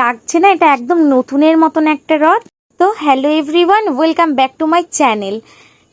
লাগছে না, এটা একদম নতুনের মতন একটা রথ। তো hello everyone welcome back to my channel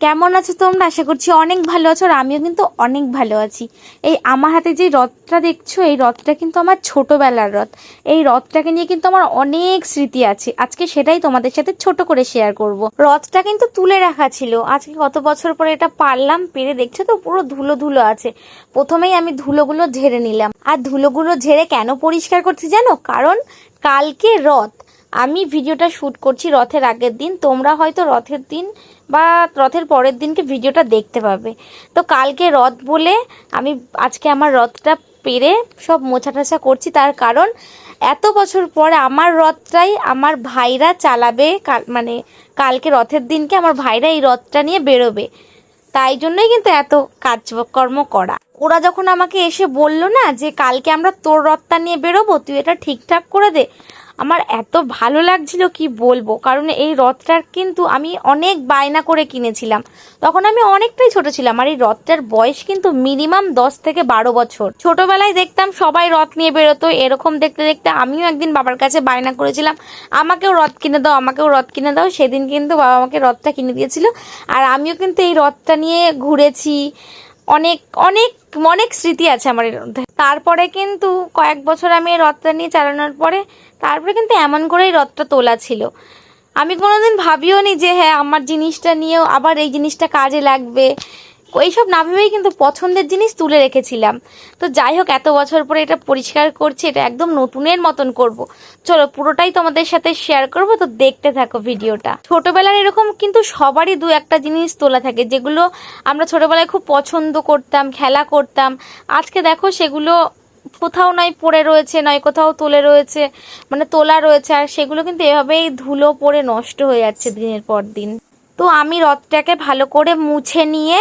কেমন আছো তোমরা? আশা করছি অনেক ভালো আছো আর আমিও কিন্তু অনেক ভালো আছি। এই আমার হাতে যে রথটা দেখছ, এই রথটা কিন্তু আমার ছোটোবেলার রথ। এই রথটাকে নিয়ে কিন্তু আমার অনেক স্মৃতি আছে। আজকে সেটাই তোমাদের সাথে ছোট করে শেয়ার করব। রথটা কিন্তু তুলে রাখা ছিল। আজকে কত বছর পরে এটা পারলাম, পেরে দেখছ তো, পুরো ধুলো ধুলো আছে। প্রথমেই আমি ধুলোগুলো ঝেড়ে নিলাম। আর ধুলোগুলো ঝেড়ে কেন পরিষ্কার করছি জানো? কারণ কালকে রথ। আমি ভিডিওটা শ্যুট করছি রথের আগের দিন, তোমরা হয়তো রথের দিন বা রথের পরের দিনকে ভিডিওটা দেখতে পাবে। তো কালকে রথ বলে আমি আজকে আমার রথটা পেরে সব মোছা টাছা করছি, তার কারণ এত বছর পরে আমার রথটাই আমার ভাইরা চালাবে মানে কালকে রথের দিনকে আমার ভাইরা এই রথটা নিয়ে বেরোবে। তাই জন্যই কিন্তু এত কাজকর্ম করা। ওরা যখন আমাকে এসে বলল না যে কালকে আমরা তোর রথটা নিয়ে বেরোবো, তুই এটা ঠিকঠাক করে দে আমার এত ভালো লাগছিল কি বলব? কারণ এই রথটার কিন্তু আমি অনেক বায়না করে কিনেছিলাম। তখন আমি অনেকটাই ছোট ছিলাম আর এই রথটার বয়স কিন্তু মিনিমাম দশ থেকে বারো বছর। ছোটবেলায় দেখতাম সবাই রথ নিয়ে বেরোতো, এরকম দেখতে দেখতে আমিও একদিন বাবার কাছে বায়না করেছিলাম, আমাকেও রথ কিনে দাও, আমাকেও রথ কিনে দাও। সেদিন কিন্তু বাবা আমাকে রথটা কিনে দিয়েছিল। আর আমিও কিন্তু এই রথটা নিয়ে ঘুরেছি। অনেক অনেক অনেক স্মৃতি আছে আমার এর মধ্যে। তারপরে কিন্তু কয়েক বছর আমি এই রথটা নিয়ে চালানোর পরে, তারপরে কিন্তু এমন করেই রথটা তোলা ছিল। আমি কোনোদিন ভাবিও নি যে হ্যাঁ আমার জিনিসটা নিয়েও আবার এই জিনিসটা কাজে লাগবে। এইসব না ভেবেই কিন্তু পছন্দের জিনিস তুলে রেখেছিলাম। তো যাই হোক, এত বছর পরে এটা পরিষ্কার করছি, এটা একদম নতুনের মতন করব। চলো, পুরোটাই তোমাদের সাথে শেয়ার করব, তো দেখতে থাকো ভিডিওটা। ছোটবেলার এরকম কিন্তু সবারই দু একটা জিনিস তোলা থাকে, যেগুলো আমরা ছোটবেলায় খুব পছন্দ করতাম, খেলা করতাম। আজকে দেখো, সেগুলো কোথাও নয় পড়ে রয়েছে, নয় কোথাও তুলে রয়েছে মানে তোলা রয়েছে, আর সেগুলো কিন্তু এভাবেই ধুলো পড়ে নষ্ট হয়ে যাচ্ছে দিনের পর দিন। তো আমি রথটাকে ভালো করে মুছে নিয়ে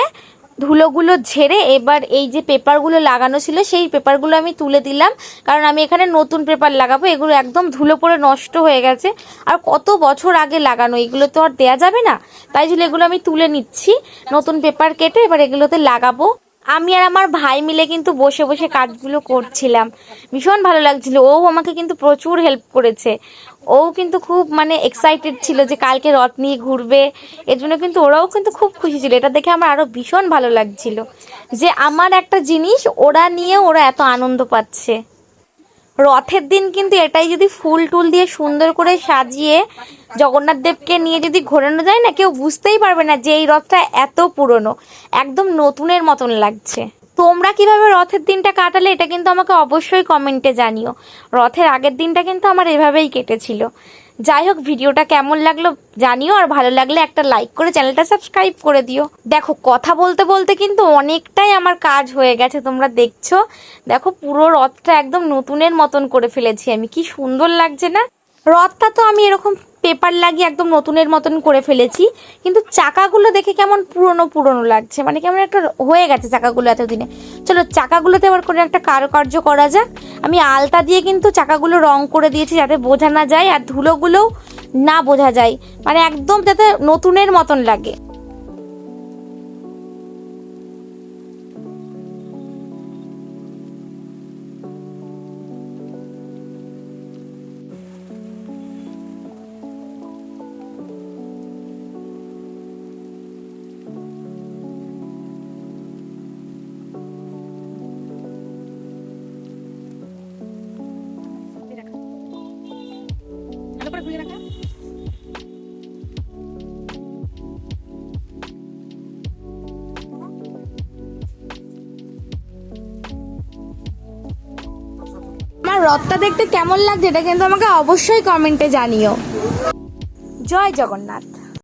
ধুলোগুলো ঝেড়ে এবার এই যে পেপারগুলো লাগানো ছিল, সেই পেপারগুলো আমি তুলে দিলাম। কারণ আমি এখানে নতুন পেপার লাগাবো, এগুলো একদম ধুলো পড়ে নষ্ট হয়ে গেছে। আর কত বছর আগে লাগানো, এগুলো তো আর দেয়া যাবে না। তাই জন্য এগুলো আমি তুলে নিচ্ছি। নতুন পেপার কেটে এবার এগুলোতে লাগাবো। আমি আর আমার ভাই মিলে কিন্তু বসে বসে কাজগুলো করছিলাম। ভীষণ ভালো লাগছিল। ও আমাকে কিন্তু প্রচুর হেল্প করেছে। ও কিন্তু খুব মানে এক্সাইটেড ছিল যে কালকে রথ নিয়ে ঘুরবে। এর জন্য কিন্তু ওরাও কিন্তু খুব খুশি ছিল। এটা দেখে আমার আরও ভীষণ ভালো লাগছিল। যে আমার একটা জিনিস, ওরা নিয়ে ওরা এত আনন্দ পাচ্ছে। রথের দিন কিন্তু এটাই যদি ফুল টুল দিয়ে সুন্দর করে সাজিয়ে জগন্নাথ দেবকে নিয়ে যদি ঘোরানো যায় না, কেউ বুঝতেই পারবে না যে এই রথটা এত পুরনো, একদম নতুনের মতন লাগছে। তোমরা কীভাবে রথের দিনটা কাটালে এটা কিন্তু আমাকে অবশ্যই কমেন্টে জানিও। রথের আগের দিনটা কিন্তু আমার এভাবেই কেটেছিল। যাই হোক, ভিডিওটা কেমন লাগল জানিও, আর ভালো লাগলে একটা লাইক করে চ্যানেলটা সাবস্ক্রাইব করে দিও। দেখো, কথা বলতে বলতে কিন্তু অনেকটাই আমার কাজ হয়ে গেছে, তোমরা দেখছ। দেখো, পুরো রথটা একদম নতুনের মতন করে ফেলেছি আমি। কি সুন্দর লাগছে না? রথটা তো আমি এরকম পেপার লাগিয়ে একদম নতুনের মতন করে ফেলেছি, কিন্তু চাকাগুলো দেখে কেমন পুরনো পুরনো লাগছে। মানে কেমন একটা হয়ে গেছে চাকাগুলো এতদিনে। চলো চাকাগুলোতে আবার করে একটা কারুকার্য করা যাক। আমি আলতা দিয়ে কিন্তু চাকাগুলো রং করে দিয়েছি যাতে বোঝা না যায় আর ধুলোগুলোও না বোঝা যায়। মানে একদম যাতে নতুনের মতন লাগে। রথটা দেখতে কেমন লাগছে এটা কিন্তু আমাকে অবশ্যই কমেন্টে জানিও। জয় জগন্নাথ।